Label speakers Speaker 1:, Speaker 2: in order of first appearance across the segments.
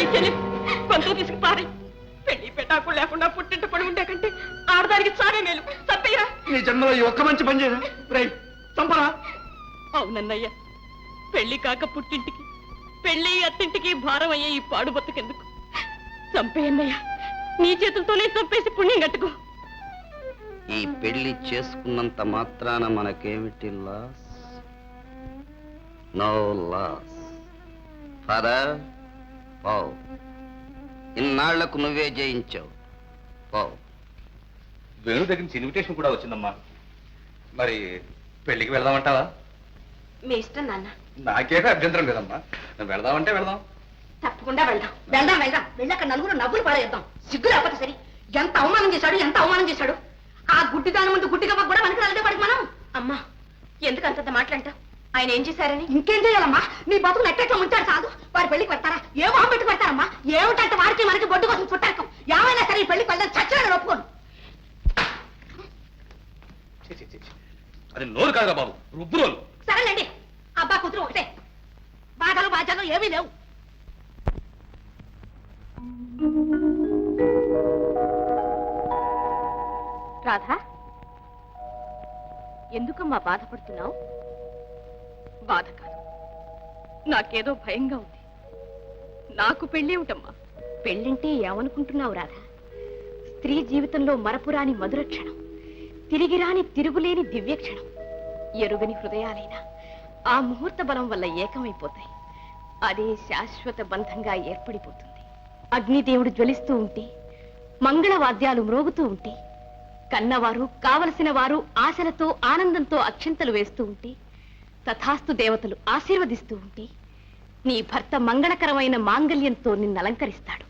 Speaker 1: నీ చెల్లి తీసుకు పారి. పెళ్ళి లేకుండా పుట్టింటి పడి ఉండే కంటే ఆడదానికి చావే మేలు. తప్పయ్యా
Speaker 2: నీ జన్మలో ఈ ఒక్క మంచి పని చేయరా రై చంపరా.
Speaker 1: అవునన్నయ్య పెళ్ళి కాక పుట్టింటికి పెళ్ళి అత్తింటికి భారం అయ్యే ఈ పాడు బతుకెందుకు? చంపేయన్నయ్య నీ చేతులతోనే చంపేసి పుణ్యం కట్టుకో.
Speaker 3: ఈ పెళ్ళి చేసుకున్నంత మాత్రాన మనకేమిటి లాస్? No loss. ఫాదర్? పావ్ ఇన్నాళ్ళకు నువ్వే జయించావు. పావ్
Speaker 2: వేణు దగ్గర నుంచి ఇన్విటేషన్ కూడా వచ్చిందమ్మా. మరి పెళ్ళికి వెళ్దామంటావా?
Speaker 1: మీ ఇష్టం నాన్న.
Speaker 2: నాకేమీ అభ్యంతరం లేదమ్మా. నువ్వు వెళదామంటే వెళదాం.
Speaker 1: తప్పకుండా వెళ్దాం. వెళ్దాం వెళ్దాం. వెళ్ళక నలుగురు నవ్వులు పారేద్దాం. సిగ్గు లేకపోతే సరి. ఎంత అవమానం చేశాడు ఎంత అవమానం చేశాడు. ఆ గుడ్డి దాని ముందు గుడ్డిగా కూడా మనకి రాలేదే పడికి మనం. అమ్మా ఎందుకు అంతంత మాట్లాంటావు ఆయన ఏం చేశారని? ఇంకేం చేయాలమ్మా? నీ బతుకు నెట్టెట్లో ఉంచాడు సాధు వారి పెళ్ళికి పెడతారా ఏ మొహం పెట్టి పెడతారమ్మా ఏమిటంటే వారికి మనకి బొడ్డు కోసం చుట్టాకం ఏమైనా సరే ఈ పెళ్ళికి వెళ్దాం చచ్చిన ఒప్పుకోను.
Speaker 2: అది నోరు కాదురా బాబు. రుబ్బు రోలు
Speaker 1: సరేలేండి. అబ్బా కూతురు ఒకటే. బాధలు బాధ్యతలు ఏమీ లేవు. రాధా ఎందుకమ్మా బాధపడుతున్నావు? బాధ కాదు నాకేదో భయంగా ఉంది. నాకు పెళ్ళేమిటమ్మా పెళ్ళంటే ఏమనుకుంటున్నావు రాధా? స్త్రీ జీవితంలో మరపురాని మధుర క్షణం తిరిగిరాని తిరుగులేని దివ్య క్షణం ఎరుగని హృదయాలైనా ఆ ముహూర్త బలం వల్ల ఏకమైపోతాయి. అదే శాశ్వత బంధంగా ఏర్పడిపోతుంది. అగ్నిదేవుడు జ్వలిస్తూ ఉంటే మంగళవాద్యాలు మ్రోగుతూ ఉంటే కన్నవారు కావలసిన వారు ఆశలతో ఆనందంతో అక్షింతలు వేస్తూ ఉంటే తథాస్తు దేవతలు ఆశీర్వదిస్తూ ఉంటే నీ భర్త మంగళకరమైన మాంగల్యంతో నిన్ను అలంకరిస్తాడు.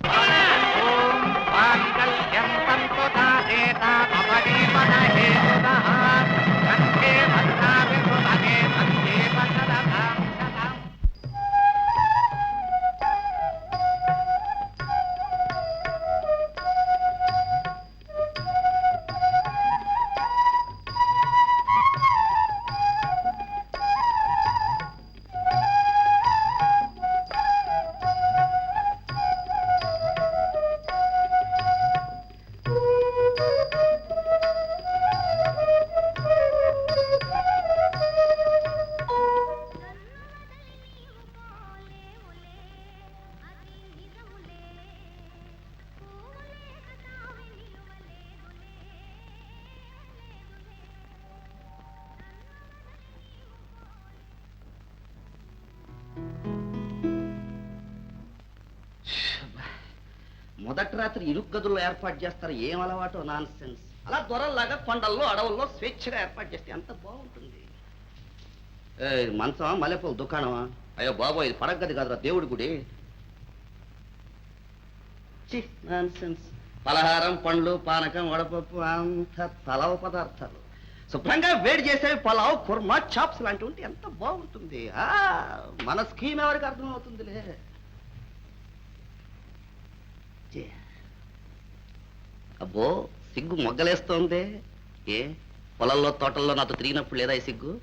Speaker 3: మొదటి రాత్రి ఇరుగ్గదుల్లో ఏర్పాటు చేస్తారు. ఏం అలవాటు నాన్ సెన్స్ అలా దొరల్లాగా కొండల్లో అడవుల్లో స్వేచ్ఛగా ఏర్పాటు చేస్తే ఎంత బాగుంటుంది. ఏ, మంచమా మల్లెపూల దుకాణమా? అయ్యో బాబో ఇది పడగది కాదురా దేవుడి గుడి. నాన్ సెన్స్ పలహారం పండ్లు పానకం వడపప్పు అంత తలవ పదార్థాలు. శుభ్రంగా వేడి చేసేవి పలావ్ కుర్మా చాప్స్ లాంటివి ఉంటే ఎంత బాగుంటుంది. ఆ, మన స్కీమ్ ఎవరికి అర్థమవుతుందిలే? అబ్బో సిగ్గు మొగ్గలేస్తోంది. ఏ పొలంలో తోటల్లో నాతో తిరిగినప్పుడు లేదా ఈ సిగ్గు?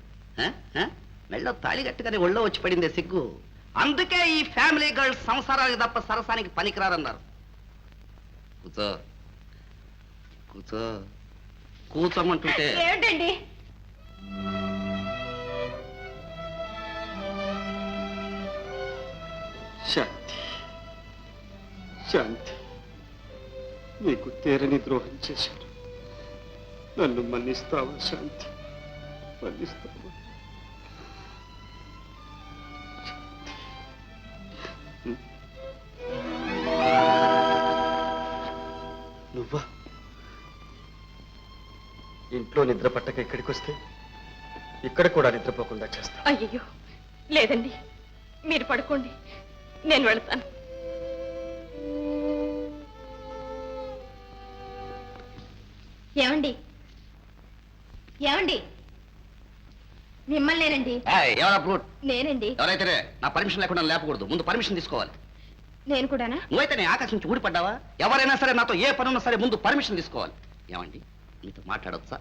Speaker 3: మెళ్ళో తాళి కట్టుగానే ఒళ్ళో వచ్చి పడిందే సిగ్గు. అందుకే ఈ ఫ్యామిలీ గర్ల్స్ సంసారానికి తప్ప సరసానికి పనికిరారన్నారు. కూర్చో. కూర్చో. కూర్చోమంటుంటే.
Speaker 1: ఏమిటండి?
Speaker 4: శాంతి. శాంతి. నీకు తీరని ద్రోహం చేశాను నన్ను మన్నిస్తావా శాంతి? మన్నిస్తావా? నువ్వా? ఇంట్లో నిద్ర పట్టక ఇక్కడికి వస్తే ఇక్కడ కూడా నిద్రపోకుండా చేస్తా.
Speaker 1: అయ్యయ్యో లేదండి. మీరు పడుకోండి. నేను వెళ్తాను. ఏమండి? ఏమండి? మిమ్మల్నేనండి.
Speaker 3: ఏయ్, ఎవరా బ్రూట్
Speaker 1: నేనండి.
Speaker 3: ఎవరైతే నా పర్మిషన్ లేకుండా లేపకూడదు. ముందు పర్మిషన్ తీసుకోవాలి.
Speaker 1: నేను కూడానా?
Speaker 3: నువ్వైతే నీ ఆకాశం నుంచి ఊడిపడ్డావా? ఎవరైనా సరే నాతో ఏ పని ఉన్నా సరే ముందు పర్మిషన్ తీసుకోవాలి. ఏమండి? మీతో మాట్లాడొచ్చా?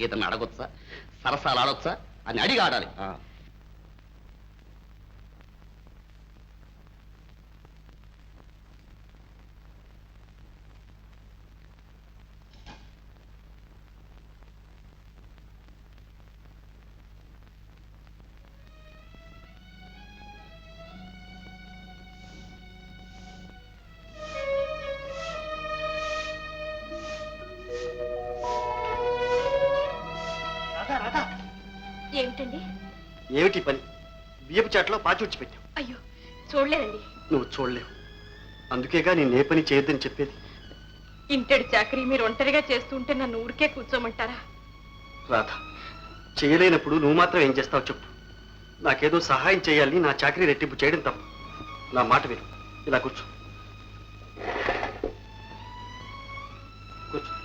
Speaker 3: ఏదన్నా అడగొచ్చా? సరసాలు ఆడొచ్చా? అని అడిగి ఆడాలి.
Speaker 4: ఏమిటి పని? బియ్యపు చాట్లో పాచి పెట్టావు.
Speaker 1: అయ్యో చూడలేదండి.
Speaker 4: నువ్వు చూడలేవు. అందుకేగా నేను ఏ పని చేయొద్దని చెప్పేది?
Speaker 1: ఇంటడి చాకరీ మీరు ఒంటరిగా చేస్తుంటే నన్ను ఊరికే కూర్చోమంటారా?
Speaker 4: రాధ చేయలేనప్పుడు నువ్వు మాత్రం ఏం చేస్తావు చెప్పు. నాకేదో సహాయం చేయాలని నా చాకరీ రెట్టింపు చేయడం తప్పు. నా మాట విను. ఇలా కూర్చో. కూర్చో.